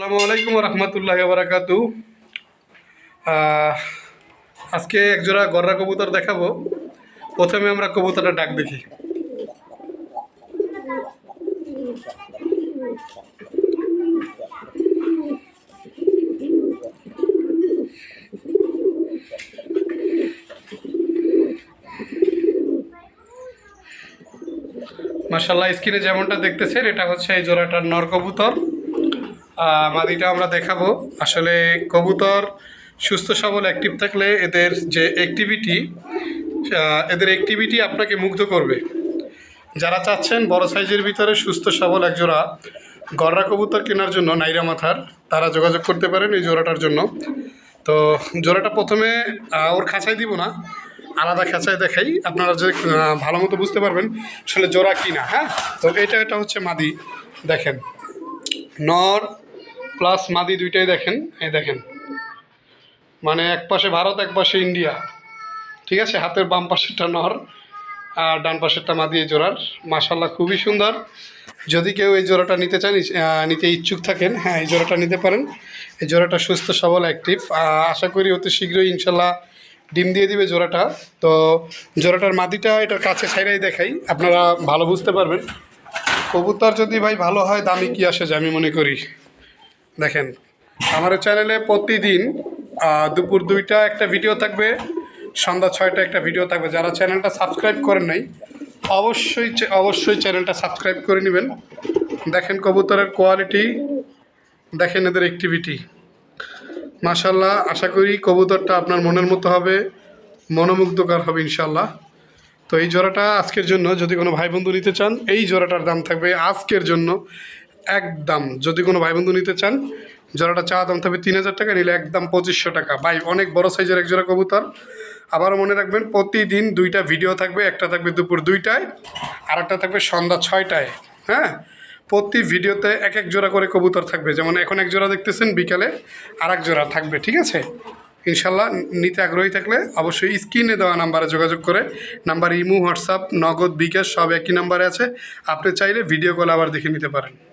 আসসালামু রহমতুল্লাহ বারাকাতু। আজকে একজোড়া গররা কবুতর দেখাবো। প্রথমে আমরা কবুতরটা ডাক দেখি। মাসাল্লাহ স্ক্রিনে যেমনটা দেখতেছেন, এটা হচ্ছে এই জোড়াটার নর কবুতর। মাদিটা আমরা দেখাবো। আসলে কবুতর সুস্থ সবল অ্যাক্টিভ থাকলে এদের যে অ্যাক্টিভিটি এদের অ্যাক্টিভিটি আপনাকে মুগ্ধ করবে। যারা চাচ্ছেন বড় সাইজের ভিতরে সুস্থ সবল একজোড়া গররা কবুতর কেনার জন্য নাইরা মাথার, তারা যোগাযোগ করতে পারেন এই জোড়াটার জন্য। তো জোড়াটা প্রথমে ওর খাঁচাই দিব না, আলাদা খাঁচায় দেখাই। আপনারা যদি ভালো মতো বুঝতে পারবেন আসলে জোড়া কিনা হ্যাঁ? তো এটা এটা হচ্ছে মাদি, দেখেন। নর প্লাস মাদি দুইটাই দেখেন, এই দেখেন। মানে এক পাশে ভারত, এক পাশে ইন্ডিয়া। ঠিক আছে? হাতের বাম পাশেরটা নর, আর ডান পাশেরটা মাদি, এই জোড়ার। মাশাল্লাহ খুবই সুন্দর। যদি কেউ এই জোড়াটা নিতে চান নিতে ইচ্ছুক থাকেন হ্যাঁ এই জোড়াটা নিতে পারেন। এই জোড়াটা সুস্থ, সবল অ্যাক্টিভ আশা করি অতি শীঘ্রই ইনশাল্লাহ ডিম দিয়ে দিবে জোড়াটা। তো জোড়াটার মাদিটা এটার কাছে ছাইরাই দেখাই। আপনারা ভালো বুঝতে পারবেন। কবুতর যদি ভাই ভালো হয়, দামি কি আসে আমি মনে করি। দেখেন, আমার চ্যানেলে প্রতিদিন দুপুর দুইটা একটা ভিডিও থাকবে, সন্ধ্যা ছয়টা একটা ভিডিও থাকবে। যারা চ্যানেলটা সাবস্ক্রাইব করেন নাই, অবশ্যই অবশ্যই চ্যানেলটা সাবস্ক্রাইব করে নেবেন। দেখেন কবুতরের কোয়ালিটি দেখেন এদের অ্যাক্টিভিটি মাশাল্লাহ আশা করি কবুতরটা আপনার মনের মতো হবে, মনোমুগ্ধকর হবে ইনশাল্লাহ তো এই জোড়াটা আজকের জন্য, যদি কোনো ভাই বন্ধু নিতে চান, এই জোড়াটার দাম থাকবে আজকের জন্য একদম, যদি কোনো ভাই বন্ধু নিতে চান, জোড়াটা চা দাম থাকবে তিন হাজার টাকা, নিলে একদম পঁচিশশো টাকা। ভাই, অনেক বড় সাইজের এক জোড়া কবুতর। আবারও মনে রাখবেন, প্রতিদিন দুইটা ভিডিও থাকবে, একটা থাকবে দুপুর দুইটায়, আর একটা থাকবে সন্ধ্যা ছয়টায় হ্যাঁ? প্রতি ভিডিওতে এক এক জোড়া করে কবুতর থাকবে। যেমন এখন এক জোড়া দেখতেছেন, বিকালে আর এক জোড়া থাকবে, ঠিক আছে? ইনশাল্লাহ নিতে আগ্রহী থাকলে অবশ্যই স্ক্রিনে দেওয়া নাম্বারে যোগাযোগ করে, নাম্বার ইমু, হোয়াটসঅ্যাপ, নগদ, বিকাশ, সব একই নাম্বারে আছে। আপনি চাইলে ভিডিও কল আবার দেখে নিতে পারেন।